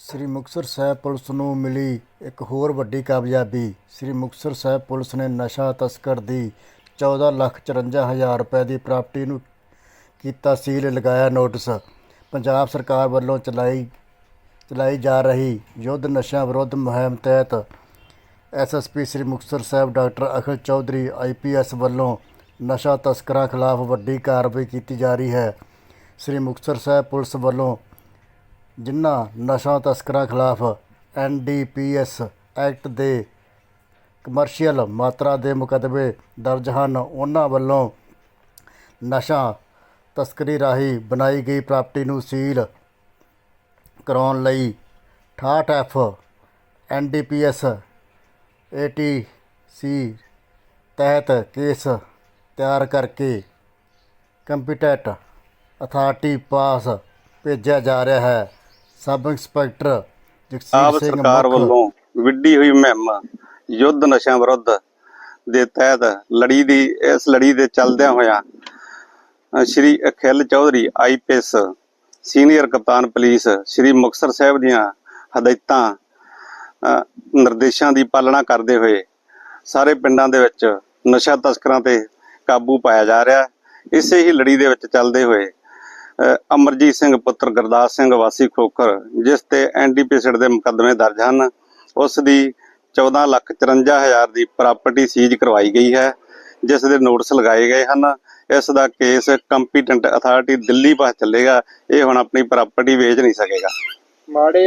ਸ੍ਰੀ ਮੁਕਤਸਰ ਸਾਹਿਬ police ਨੂੰ ਮਿਲੀ ਇੱਕ ਹੋਰ ਵੱਡੀ ਕਾਮਯਾਬੀ। ਸ੍ਰੀ ਮੁਕਤਸਰ ਸਾਹਿਬ ਪੁਲਿਸ ਨੇ ਨਸ਼ਾ ਤਸਕਰ ਦੀ 14 ਲੱਖ 54 ਹਜ਼ਾਰ ਰੁਪਏ ਦੀ ਪ੍ਰਾਪਰਟੀ ਨੂੰ ਕੀਤਾ ਸੀਲ ਲਗਾਇਆ ਨੋਟਿਸ। ਪੰਜਾਬ ਸਰਕਾਰ ਵੱਲੋਂ ਚਲਾਈ ਚਲਾਈ ਜਾ ਰਹੀ ਯੁੱਧ ਨਸ਼ਾ ਵਿਰੁੱਧ ਮੁਹਿੰਮ ਤਹਿਤ SSP Sri Muktsar Sahib doctor Akhil Chaudhary IPS ਵੱਲੋਂ ਨਸ਼ਾ ਤਸਕਰਾਂ ਖਿਲਾਫ ਵੱਡੀ ਕਾਰਵਾਈ ਕੀਤੀ ਜਾ ਰਹੀ ਹੈ। ਸ੍ਰੀ ਮੁਕਤਸਰ ਸਾਹਿਬ ਪੁਲਿਸ ਵੱਲੋਂ ਜਿਨ੍ਹਾਂ ਨਸ਼ਾ ਤਸਕਰਾਂ ਖਿਲਾਫ ਐਨਡੀਪੀਐਸ ਐਕਟ ਦੇ ਕਮਰਸ਼ੀਅਲ ਮਾਤਰਾ ਦੇ ਮੁਕੱਦਮੇ ਦਰਜ ਹਨ, ਉਹਨਾਂ ਵੱਲੋਂ ਨਸ਼ਾ ਤਸਕਰੀ ਰਾਹੀਂ ਬਣਾਈ ਗਈ ਪ੍ਰਾਪਰਟੀ ਨੂੰ ਸੀਲ ਕਰਾਉਣ ਲਈ 68 ਐਫ ਐਨਡੀਪੀਐਸ ਏਟੀਸੀ ਤਹਿਤ ਕੇਸ ਤਿਆਰ ਕਰਕੇ ਕੰਪੀਟੈਂਟ ਅਥਾਰਟੀ ਪਾਸ ਭੇਜਿਆ ਜਾ ਰਿਹਾ ਹੈ। ਸਬ ਇੰਸਪੈਕਟਰ ਆਪ ਜਗਸੀਰ ਸਿੰਘ ਸਰਕਾਰ ਮੁੱਖ ਵੱਲੋਂ ਵਿੱਢੀ ਹੋਈ ਮੁਹਿੰਮ ਯੁੱਧ ਨਸ਼ਿਆਂ ਵਿਰੁੱਧ ਦੇ ਤਹਿਤ ਲੜੀ ਦੀ ਇਸ ਲੜੀ ਦੇ ਚੱਲਦਿਆਂ ਹੋਇਆਂ ਅ, ਸ਼੍ਰੀ ਅਖਿਲ ਚੌਧਰੀ ਆਈਪੀਐਸ ਸੀਨੀਅਰ ਕਪਤਾਨ ਪੁਲਿਸ ਸ਼੍ਰੀ ਮੁਕਤਸਰ ਸਾਹਿਬ ਦੀਆਂ ਹਦਾਇਤਾਂ ਅ, ਨਿਰਦੇਸ਼ਾਂ ਦੀ ਪਾਲਣਾ ਕਰਦੇ ਹੋਏ ਸਾਰੇ ਪਿੰਡਾਂ ਦੇ ਵਿੱਚ ਨਸ਼ਾ ਤਸਕਰਾਂ ਤੇ ਕਾਬੂ ਪਾਇਆ ਜਾ ਰਿਹਾ। ਹੈ ਇਸੇ ਹੀ ਲੜੀ ਦੇ ਵਿੱਚ ਚੱਲਦੇ ਹੋਏ ਅਮਰਜੀਤ ਸਿੰਘ ਪੁੱਤਰ ਗੁਰਦਾਸ ਸਿੰਘ ਵਾਸੀ ਖੋਖਰ, ਜਿਸ ਤੇ ਐਨਡੀਪੀਐਸ ਦੇ ਮੁਕੱਦਮੇ ਦਰਜ ਹਨ, ਉਸ ਦੀ 14 ਲੱਖ 54 ਹਜ਼ਾਰ ਦੀ ਪ੍ਰਾਪਰਟੀ ਸੀਜ਼ ਕਰਵਾਈ ਗਈ ਹੈ, ਜਿਸ ਦੇ ਨੋਟਿਸ ਲਗਾਏ ਗਏ ਹਨ। ਇਸ ਦਾ ਕੇਸ ਕੰਪੀਟੈਂਟ ਅਥਾਰਟੀ ਦਿੱਲੀ ਪਾਸ ਚੱਲੇਗਾ, ਇਹ ਹੁਣ ਆਪਣੀ ਪ੍ਰਾਪਰਟੀ ਵੇਚ ਨਹੀਂ ਸਕੇਗਾ। ਮਾੜੇ